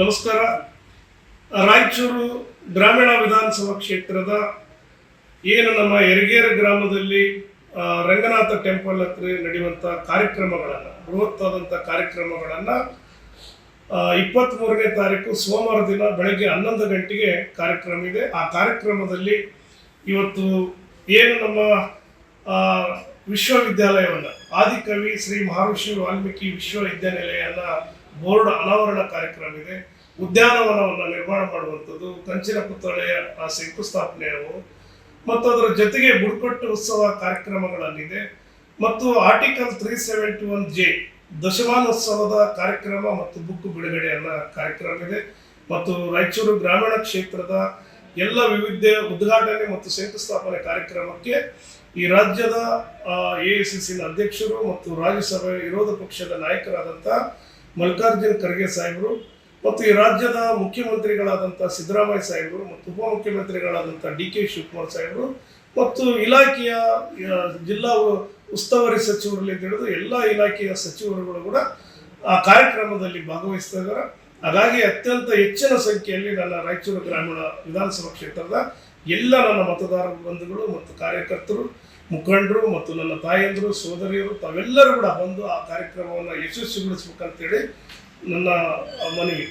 ನಮಸ್ಕಾರ. ರಾಯಚೂರು ಗ್ರಾಮೀಣ ವಿಧಾನಸಭಾ ಕ್ಷೇತ್ರದ ಏನು ನಮ್ಮ ಎರಗೇರ ಗ್ರಾಮದಲ್ಲಿ ರಂಗನಾಥ ಟೆಂಪಲ್ ಹತ್ರ ನಡೆಯುವಂಥ ಕಾರ್ಯಕ್ರಮಗಳನ್ನು ಬೃಹತ್ತಾದಂಥ ಕಾರ್ಯಕ್ರಮಗಳನ್ನು ಇಪ್ಪತ್ತ್ಮೂರನೇ ತಾರೀಕು ಸೋಮವಾರ ದಿನ ಬೆಳಗ್ಗೆ ಹನ್ನೊಂದು ಗಂಟೆಗೆ ಕಾರ್ಯಕ್ರಮ ಇದೆ. ಆ ಕಾರ್ಯಕ್ರಮದಲ್ಲಿ ಇವತ್ತು ಏನು ನಮ್ಮ ವಿಶ್ವವಿದ್ಯಾಲಯವನ್ನು, ಆದಿಕವಿ ಶ್ರೀ ಮಹರ್ಷಿ ವಾಲ್ಮೀಕಿ ವಿಶ್ವವಿದ್ಯಾನಿಲಯನ ಬೋರ್ಡ್ ಅನಾವರಣ ಕಾರ್ಯಕ್ರಮ ಇದೆ ಉದ್ಯಾನವನವನ್ನು ನಿರ್ಮಾಣ ಮಾಡುವಂಥದ್ದು ಕಂಚಿನ ಪುತ್ಥಳೆಯ ಆ ಶಂಕುಸ್ಥಾಪನೆಯವು ಮತ್ತು ಅದರ ಜೊತೆಗೆ ಬುಡಕಟ್ಟು ಉತ್ಸವ ಕಾರ್ಯಕ್ರಮಗಳಲ್ಲಿದೆ. ಮತ್ತು article three seventy one J ದಶಮಾನೋತ್ಸವದ ಕಾರ್ಯಕ್ರಮ ಮತ್ತು ಬುಕ್ ಬಿಡುಗಡೆಯನ್ನ ಕಾರ್ಯಕ್ರಮ ಇದೆ ಮತ್ತು ರಾಯಚೂರು ಗ್ರಾಮೀಣ ಕ್ಷೇತ್ರದ ಎಲ್ಲ ವಿವಿಧ ಉದ್ಘಾಟನೆ ಮತ್ತು ಶಂಕುಸ್ಥಾಪನೆ ಕಾರ್ಯಕ್ರಮಕ್ಕೆ ಈ ರಾಜ್ಯದ ಎ ಸಿ ಸಿನ ಅಧ್ಯಕ್ಷರು ಮತ್ತು ರಾಜ್ಯಸಭೆ ವಿರೋಧ ಪಕ್ಷದ ನಾಯಕರಾದಂಥ ಮಲ್ಲಿಕಾರ್ಜುನ್ ಖರ್ಗೆ ಸಾಹೇಬರು ಮತ್ತು ಈ ರಾಜ್ಯದ ಮುಖ್ಯಮಂತ್ರಿಗಳಾದಂಥ ಸಿದ್ದರಾಮಯ್ಯ ಸಾಹೇಬರು ಮತ್ತು ಉಪಮುಖ್ಯಮಂತ್ರಿಗಳಾದಂಥ ಡಿ ಕೆ ಶಿವಕುಮಾರ್ ಸಾಹೇಬರು ಮತ್ತು ಇಲಾಖೆಯ ಜಿಲ್ಲಾ ಉಸ್ತುವಾರಿ ಸಚಿವರಲ್ಲಿ ತಿಳಿದು ಎಲ್ಲ ಇಲಾಖೆಯ ಸಚಿವರುಗಳು ಕೂಡ ಆ ಕಾರ್ಯಕ್ರಮದಲ್ಲಿ ಭಾಗವಹಿಸ್ತಾ ಇದ್ದಾರೆ. ಹಾಗಾಗಿ ಅತ್ಯಂತ ಹೆಚ್ಚಿನ ಸಂಖ್ಯೆಯಲ್ಲಿ ನನ್ನ ರಾಯಚೂರು ಗ್ರಾಮೀಣ ವಿಧಾನಸಭಾ ಕ್ಷೇತ್ರದ ಎಲ್ಲ ನನ್ನ ಮತದಾರ ಬಂಧುಗಳು ಮತ್ತು ಕಾರ್ಯಕರ್ತರು ಮುಖಂಡರು ಮತ್ತು ನನ್ನ ತಾಯಂದರು ಸೋದರಿಯರು ತಾವೆಲ್ಲರೂ ಕೂಡ ಬಂದು ಆ ಕಾರ್ಯಕ್ರಮವನ್ನು ಯಶಸ್ವಿಗೊಳಿಸ್ಬೇಕಂತೇಳಿ ನನ್ನ ಮನವಿ.